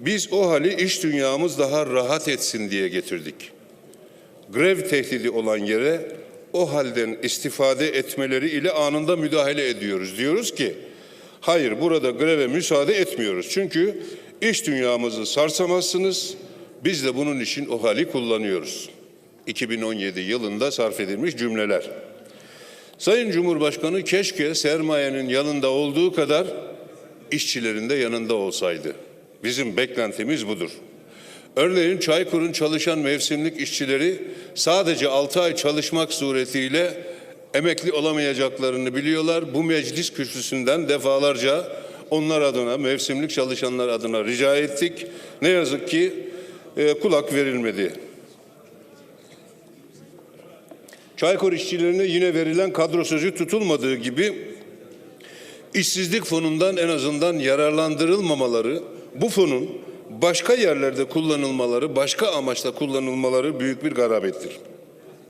Biz o hali iş dünyamız daha rahat etsin diye getirdik. Grev tehdidi olan yere o halden istifade etmeleri ile anında müdahale ediyoruz. Diyoruz ki hayır burada greve müsaade etmiyoruz. Çünkü iş dünyamızı sarsamazsınız. Biz de bunun için o hali kullanıyoruz. 2017 yılında sarf edilmiş cümleler. Sayın Cumhurbaşkanı keşke sermayenin yanında olduğu kadar işçilerin de yanında olsaydı. Bizim beklentimiz budur. Örneğin Çaykur'un çalışan mevsimlik işçileri sadece 6 ay çalışmak suretiyle emekli olamayacaklarını biliyorlar. Bu meclis kürsüsünden defalarca onlar adına, mevsimlik çalışanlar adına rica ettik. Ne yazık ki e, kulak verilmedi. Çaykur işçilerine yine verilen kadro sözü tutulmadığı gibi işsizlik fonundan en azından yararlandırılmamaları, bu fonun başka yerlerde kullanılmaları, başka amaçla kullanılmaları büyük bir garabettir.